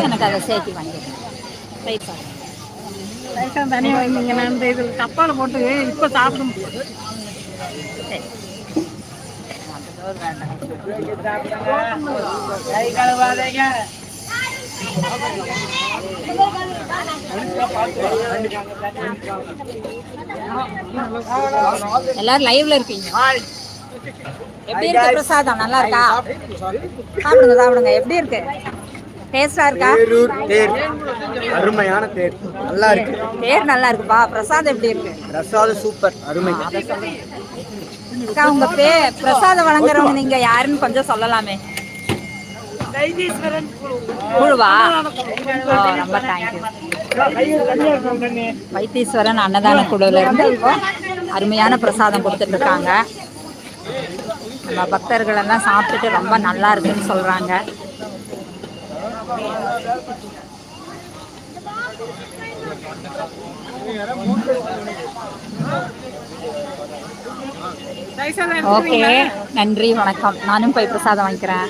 எனக்கு அதை சேர்த்து ரைட் சார் லைட்டாக தனியாக வைங்க நான் இந்த இது கப்பால் போட்டு இப்போ சாப்பிடும் சரி கை கழுவாதீங்க எல்லாரும் லைவ்ல இருக்கீங்க. எப்படி இருக்கு பிரசாதம்? நல்லா இருக்கா? சாப்பிடுங்க சாப்பிடுங்க. எப்படி இருக்கு? டேஸ்டா இருக்கா? தேரூர் தேர். அருமையான தேர். நல்லா இருக்கு. பேர் நல்லா இருக்குப்பா. பிரசாதம் எப்படி இருக்கு? ரசாது சூப்பர். அருமை. அக்கா உங்க பே பிரசாதம் வழங்குறவங்க நீங்க யாருன்னு கொஞ்சம் சொல்லலாமே. குழுவா? ரொம்ப தேங்க்யூ வைத்தீஸ்வரன் அன்னதான குழுல இருந்து இப்போ அருமையான பிரசாதம் கொடுத்துட்டு இருக்காங்க நம்ம பக்தர்கள் எல்லாம் சாப்பிட்டுட்டு ரொம்ப நல்லா இருக்குன்னு சொல்றாங்க. ஓகே நன்றி வணக்கம். நானும் போய் பிரசாதம் வாங்கிக்கிறேன்.